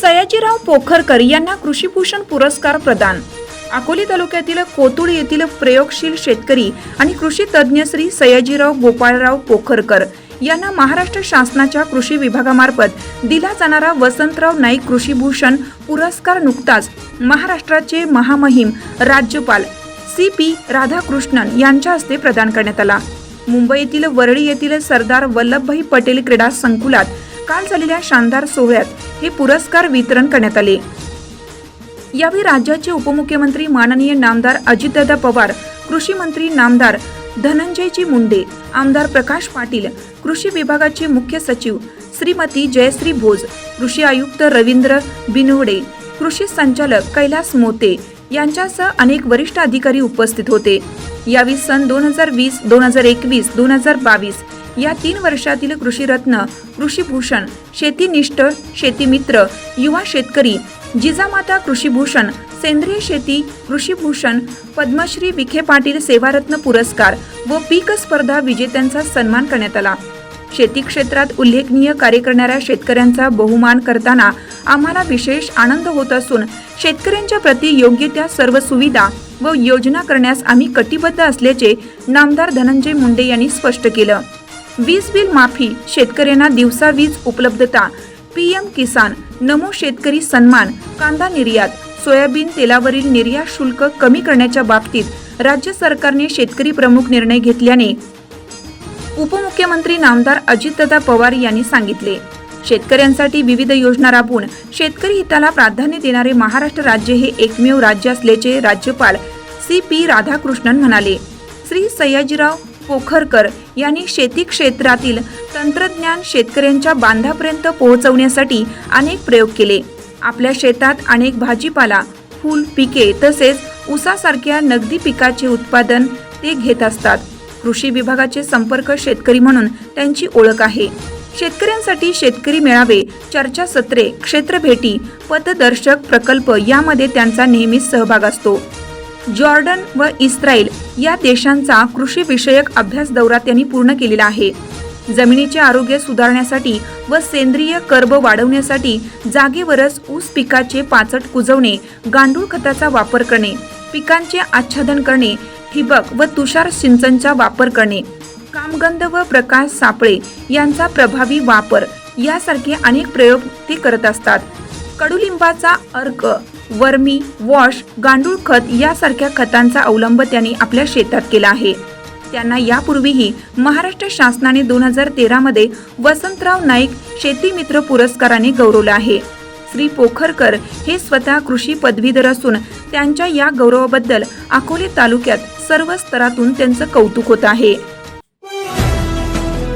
सयाजीराव पोखरकर यांना कृषीभूषण पुरस्कार प्रदान. अकोले तालुक्यातील कोतुळ येथील प्रयोगशील शेतकरी आणि कृषी तज्ज्ञ श्री सयाजीराव गोपाळराव पोखरकर यांना महाराष्ट्र शासनाच्या कृषी विभागामार्फत दिला जाणारा वसंतराव नाईक कृषीभूषण पुरस्कार नुकताच महाराष्ट्राचे महामहिम राज्यपाल सी पी राधाकृष्णन यांच्या हस्ते प्रदान करण्यात आला. मुंबईतील वरळी येथील सरदार वल्लभभाई पटेल क्रीडा संकुलात काल झालेल्या शानदार सोहळ्यात हे पुरस्कार वितरण करण्यात आले. यावेळी राज्याचे उपमुख्यमंत्री माननीय नामदार अजितदादा पवार कृषी मंत्री नामदार धनंजयजी मुंडे आमदार प्रकाश पाटील कृषी विभागाचे मुख्य सचिव श्रीमती जयश्री भोज कृषी आयुक्त रवींद्र बिनवडे कृषी संचालक कैलास मोते यांच्यासह अनेक वरिष्ठ अधिकारी उपस्थित होते. यावेळी सन दोन हजार वीस दोन हजार एकवीस दोन हजार बावीस या तीन वर्षातील कृषीरत्न कृषीभूषण शेतीनिष्ठ शेतीमित्र युवा शेतकरी जिजामाता कृषीभूषण सेंद्रिय शेती कृषीभूषण पद्मश्री विखे पाटील सेवारत्न पुरस्कार व पीक स्पर्धा विजेत्यांचा सन्मान करण्यात आला. शेती क्षेत्रात उल्लेखनीय कार्य करणाऱ्या शेतकऱ्यांचा बहुमान करताना आम्हाला विशेष आनंद होत असून शेतकऱ्यांच्या प्रती योग्य त्या सर्व सुविधा व योजना करण्यास आम्ही कटिबद्ध असल्याचे नामदार धनंजय मुंडे यांनी स्पष्ट केलं. वीज बिल माफी शेतकऱ्यांना दिवसा वीज उपलब्धता पीएम किसान नमो शेतकरी सन्मान कांदा निर्यात सोयाबीन तेलावरील निर्यात शुल्क कमी करण्याच्या बाबतीत राज्य सरकारने शेतकरी प्रमुख निर्णय घेतल्याने उपमुख्यमंत्री नामदार अजितदादा पवार यांनी सांगितले. शेतकऱ्यांसाठी विविध योजना राबवून शेतकरी हिताला प्राधान्य देणारे महाराष्ट्र राज्य हे एकमेव राज्य असल्याचे राज्यपाल सी पी राधाकृष्णन म्हणाले. श्री सयाजीराव पोखरकर यांनी शेती क्षेत्रातील तंत्रज्ञान शेतकऱ्यांच्या बांधापर्यंत पोहोचवण्यासाठी अनेक प्रयोग केले. आपल्या शेतात अनेक भाजीपाला फूल पिके तसेच ऊसासारख्या नगदी पिकाचे उत्पादन ते घेत असतात. कृषी विभागाचे संपर्क शेतकरी म्हणून त्यांची ओळख आहे. शेतकऱ्यांसाठी शेतकरी मेळावे चर्चासत्रे क्षेत्रभेटी पथदर्शक प्रकल्प यामध्ये त्यांचा नेहमीच सहभाग असतो. जॉर्डन व इस्रायल या देशांचा कृषी विषयक अभ्यास दौरा त्यांनी पूर्ण केलेला आहे. जमिनीचे आरोग्य सुधारण्यासाठी व सेंद्रिय कर्ब वाढवण्यासाठी जागेवरच ऊस पिकाचे पाचट कुजवणे गांडूळ खताचा वापर करणे पिकांचे आच्छादन करणे ठिबक व तुषार सिंचनचा वापर करणे. कामगंध व प्रकाश सापळे यांचा प्रभावी वापर यासारखे अनेक प्रयोग ते करत असतात. कडुलिंबाचा अर्क वर्मी वॉश गांडूळ खत यासारख्या खतांचा अवलंब त्यांनी आपल्या शेतात केला आहे. त्यांना यापूर्वीही महाराष्ट्र शासनाने दोन हजार तेरामध्ये वसंतराव नाईक शेतीमित्र पुरस्काराने गौरवलं आहे. श्री पोखरकर हे स्वतः कृषी पदवीधर असून त्यांच्या या गौरवाबद्दल अकोले तालुक्यात सर्व स्तरातून त्यांचं कौतुक होत आहे.